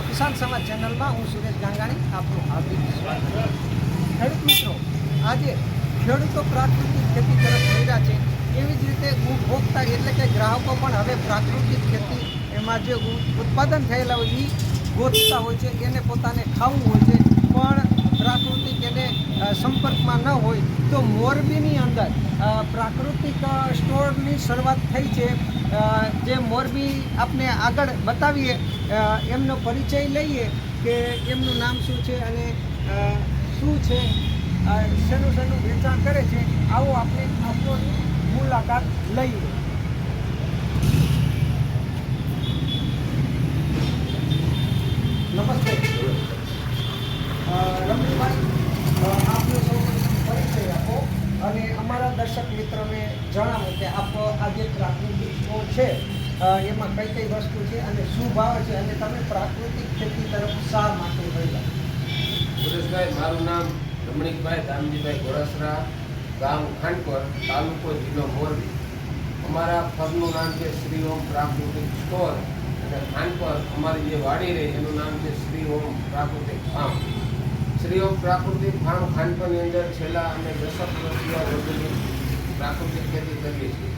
નવ કિસાન સમાજ ચેનલમાં હું સુરેશ ગાંગાણી, આપનું હાર્દિક સ્વાગત. ખેડૂત મિત્રો, આજે ખેડૂતો પ્રાકૃતિક ખેતી તરફ વળ્યા છે. એવી જ રીતે ઉપભોક્તા એટલે કે ગ્રાહકો પણ હવે પ્રાકૃતિક ખેતી એમાં જે ઉત્પાદન થયેલા હોય એ ગોતતા હોય છે, એને પોતાને ખાવું હોય છે. પણ પ્રાકૃતિક એને સંપર્કમાં ન હોય તો મોરબીની અંદર પ્રાકૃતિક સ્ટોરની શરૂઆત થઈ છે. જે મોરબી આપને આગળ બતાવીએ એમનો પરિચય લઈએ કે એમનું નામ શું છે અને શું છે શેનું શેનું વેચાણ કરે છે, આવો આપણે આપણો મુલાકાત લઈએ. નમસ્તે. રમણીભાઈ આપનો સૌ પરિચય આપો અને અમારા દર્શક મિત્રોને જણાવો કે આપ આ જે પ્રાકૃતિક સ્ટોર છે અ, એમાં કઈ કઈ વસ્તુ છે અને શું ભાવ છે અને તમે પ્રાકૃતિક ખેતી તરફ શા માટે વળ્યા સુરેશભાઈ, મારું નામ રમણીકભાઈ દામજીભાઈ ગોરસરા, ગામ ખાંડપર તાલુકો જિલ્લો મોરબી. અમારા ફળનું નામ છે શ્રી ઓમ પ્રાકૃતિક સ્ટોર અને ખાંડપર અમારી જે વાડી રહી એનું નામ છે શ્રી ઓમ પ્રાકૃતિક ફાર્મ. શ્રી ઓમ પ્રાકૃતિક ફાર્મ ખાંડપરની અંદર છેલ્લા અને દસક વર્ષથી આ પ્રાકૃતિક ખેતી કરીએ છીએ.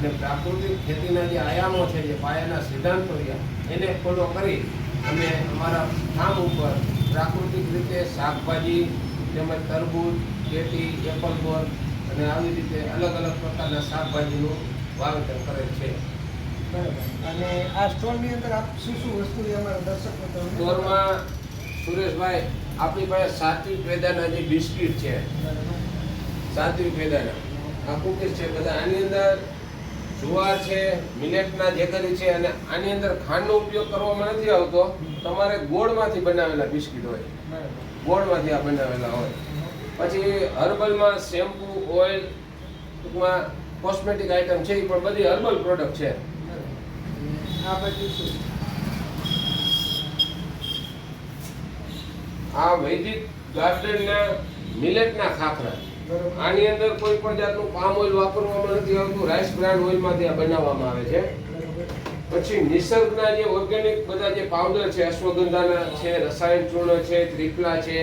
અને પ્રાકૃતિક ખેતીના જે આયામો છે જે પાયાના સિદ્ધાંતો રહ્યા એને ફોલો કરી અમે અમારા ફાર્મ ઉપર પ્રાકૃતિક રીતે શાકભાજી તેમજ તરબૂચ કેટી એપલ બોર અને આવી રીતે અલગ અલગ પ્રકારના શાકભાજીનું વાવેતર કરે છે. બરાબર. અને આ સ્ટોરની અંદર આપ શું શું વસ્તુ અમારા દર્શક સ્ટોરમાં સુરેશભાઈ આપણી પાસે સાત્વિક વેદાના જે બિસ્કિટ છે. સાત્વિક વેદાના. આ કુકીઝ છે બધા. આની અંદર જુવાર છે મિલેટના જેગરી છે અને આની અંદર ખાંડનો ઉપયોગ કરવામાં નથી આવતો. તમારે ગોળમાંથી બનાવેલા બિસ્કિટ હોય. ગોળમાંથી આ બનાવેલા હોય. પછી હર્બલમાં શેમ્પુ ઓઇલ ટૂંકમાં કોસ્મેટિક આઇટમ છે એ પણ બધી હર્બલ પ્રોડક્ટ છે. આ વૈદિક ગાર્ડનના મિલેટના ખાખરા. આની અંદર કોઈ પણ જાતનું પામ ઓઇલ વાપરવામાં નથી આવતું. રાઈસ બ્રાન્ડ ઓઇલમાંથી આ બનાવવામાં આવે છે. પછી નિસર્ગના જે ઓર્ગેનિક બધા જે પાવડર છે, અશ્વગંધાના છે, રસાયણ ચૂર્ણ છે, ત્રિફલા છે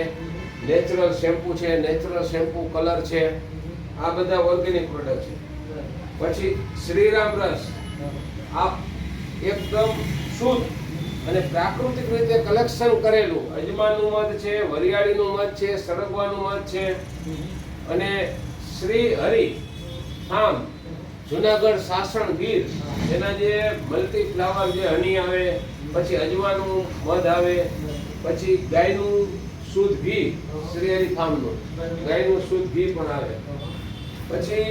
નેચરલ શેમ્પુ છે નેચરલ શેમ્પુ કલર છે, આ બધા ઓર્ગેનિક પ્રોડક્ટ છે. પછી શ્રીરામ રસ. આ એકદમ શુદ્ધ અને પ્રાકૃતિક રીતે કલેક્શન કરેલું. અજમાનું મધ છે, વરિયાળીનું મધ છે, સરગવાનું મધ છે. અને શ્રી હરિ આમ જુનાગઢ સાસણ ગીર એના જે મલ્ટી ફ્લાવર જે હની આવે, પછી અજવાનું મધ આવે, પછી ગાયનું શુદ્ધ ઘી, શ્રી હરિ ફાર્મનું ગાયનું શુદ્ધ ઘી પણ આવે. પછી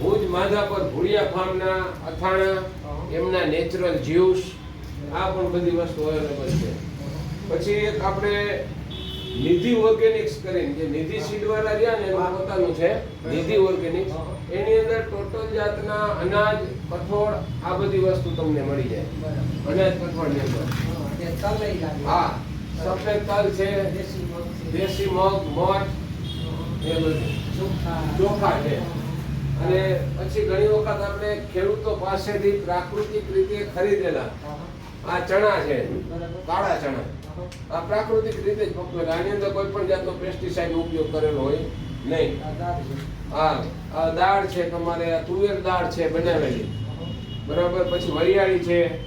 ભુજ માધાપર ભુડિયા ફાર્મના અથાણા, એમના નેચરલ જ્યુસ, આ પણ બધી વસ્તુ અવેલેબલ છે. પછી એક આપણે નિધિ ઓર્ગેનિક્સ કરીને જે નિધિ સીડ વાળા રહ્યા ને એનું પોતાનું છે નિધિ ઓર્ગેનિક્સ એની અંદર ટોટલ જાતના અનાજ કઠોળ આ બધી વસ્તુ તમને મળી જાય. અનાજ કઠોળની અંદર. હા, સફેદ તલ છે દેશી મગ મઠ એ બધું. ચોખા. છે. અને પછી ઘણી વખત આપણે ખેડૂતો પાસેથી પ્રાકૃતિક રીતે ખરીદેલા. આ ચણા છે. કાળા ચણા. આ પ્રાકૃતિક રીતે જ પકવેલા આની અંદર કોઈ પણ જાતનો પેસ્ટિસાઇડ ઉપયોગ કરેલો હોય નહીં. આ આ દાળ છે તમારે આ તુવેર દાળ છે બનાવેલી. બરાબર પછી વરિયાળી છે.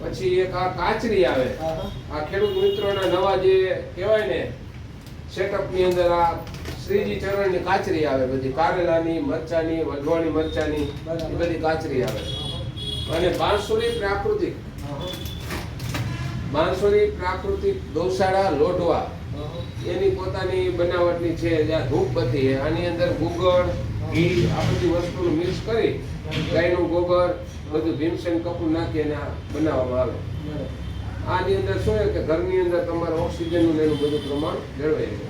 પછી એક આ કાચરી આવે. હા, હા. આ ખેડૂત મિત્રોના નવા જે કહેવાય ને સેટઅપની અંદર આ શ્રીજી ચરણની કાચરી આવે. બધી કારેલાની મરચાની વઢવાણી મરચાની બધી કાચરી આવે. અને બાંસુરી પ્રાકૃતિક. બાંસુરી પ્રાકૃતિક ગૌશાળા લોઢવા. એની પોતાની બનાવટની છે જ્યાં ધૂપબત્તી છે. આની અંદર ગુગળ, ઘી, આ બધી વસ્તુનું મિક્સ કરી ગાયનું ગોબર, બધું ભીમસેન કપૂર નાખી અને બનાવવામાં આવે. આની અંદર શું છે કે ઘરની અંદર તમારે ઓક્સિજનનું એનું બધું પ્રમાણ જળવાઈ રહે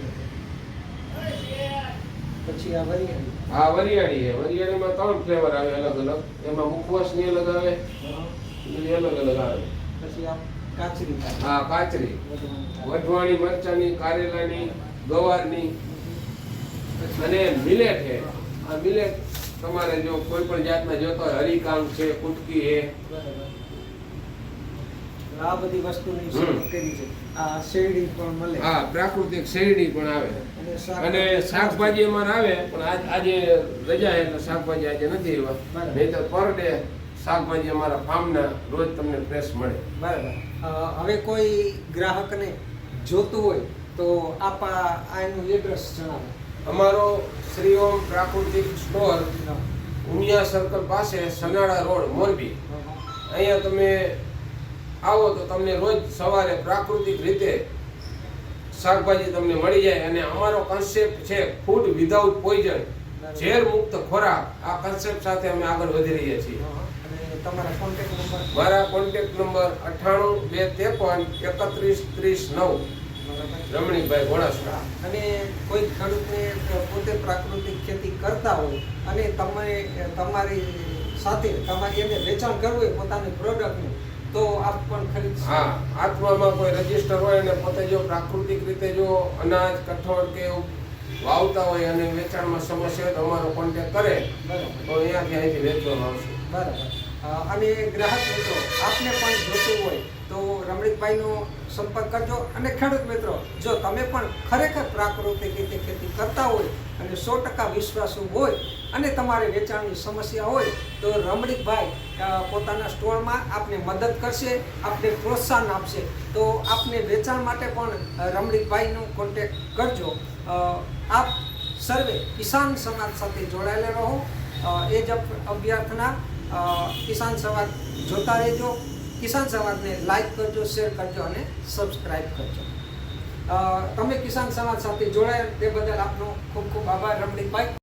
પછી આ વરિયાળી. આ વરિયાળી છે. વરિયાળીમાં ત્રણ ફ્લેવર આવે અલગ અલગ. એમાં મુખવાસની અલગ આવે હા. બધી અલગ અલગ આવે. પછી આમ કાચરી હા કાચરી. વઢવાણી મરચાની કારેલાની ગવારની. અને મિલેટ છે. આ મિલેટ તમારે જો કોઈ પણ જાતના જોતો હોય હરિકાંગ છે કુટકી છે. આ બધી વસ્તુની કરી છે? આ શેરડી પણ મળે. હા પ્રાકૃતિક શેરડી પણ આવે. અને શાકભાજી અમારે આવે પણ આજ આજે રજા એટલે શાકભાજી આજે નથી એવા. નહીં તો પર ડે શાકભાજી અમારા ફાર્મના રોજ તમને ફ્રેશ મળે. બરાબર. હવે કોઈ ગ્રાહકને જોતું હોય તો આપ આ આનું એડ્રેસ જણાવો. અમારો શ્રી ઓમ પ્રાકૃતિક સ્ટોર ઉમિયા સર્કલ પાસે સનાળા રોડ મોરબી. અહીંયા તમે આવો તો તમને રોજ સવારે પ્રાકૃતિક રીતે શાકભાજી તમને મળી જાય અને અમારો કન્સેપ્ટ છે ફૂડ વિધાઉટ પોઈઝન ઝેર મુક્ત ખોરાક. આ કન્સેપ્ટ સાથે અમે આગળ વધી રહ્યા છીએ. અને તમારા કોન્ટેક્ટ નંબર મારા કોન્ટેક્ટ નંબર અઠ્ઠાણું બે ત્રેપન એકત્રીસ ત્રીસ નવ. રમણીકભાઈ ઘોડાસરા અને કોઈ ખેડૂતને પોતે પ્રાકૃતિક ખેતી કરતા હોય અને તમે તમારી સાથે તમારી એને વેચાણ કરવું હોય પોતાની પ્રોડક્ટનું તો આપ પણ ખરીદ હા. આત્મામાં કોઈ રજિસ્ટર હોય અને પોતે જો પ્રાકૃતિક રીતે જો અનાજ કઠોળ કે એવું વાવતા હોય અને વેચાણમાં સમસ્યા હોય તો અમારો કોન્ટેક્ટ કરે. તો અહીંયાથી અહીંથી વેચવામાં આવશે. બરાબર. અને ગ્રાહક મિત્રો, આપને પણ જોતું હોય તો રમણીકભાઈનો સંપર્ક કરજો. અને ખેડૂત મિત્રો, જો તમે પણ ખરેખર પ્રાકૃતિક રીતે ખેતી કરતા હોય અને સો ટકા વિશ્વાસુ હોય અને તમારે વેચાણની સમસ્યા હોય તો રમણીકભાઈ પોતાના સ્ટોરમાં આપને મદદ કરશે, આપને પ્રોત્સાહન આપશે. તો આપને વેચાણ માટે પણ રમણીકભાઈનો કોન્ટેક્ટ કરજો. આપ સર્વે કિસાન સમાજ સાથે જોડાયેલા રહો. એ જ અભ- અભ્યર્થના કિસાન સંવાદ જોતા રહેજો. કિસાન સંવાદને લાઇક કરજો શેર કરજો અને સબસ્ક્રાઈબ કરજો. તમે કિસાન સમાજ સાથે જોડાયા તે બદલ આપનો ખૂબ ખૂબ આભાર, રમણીકભાઈ.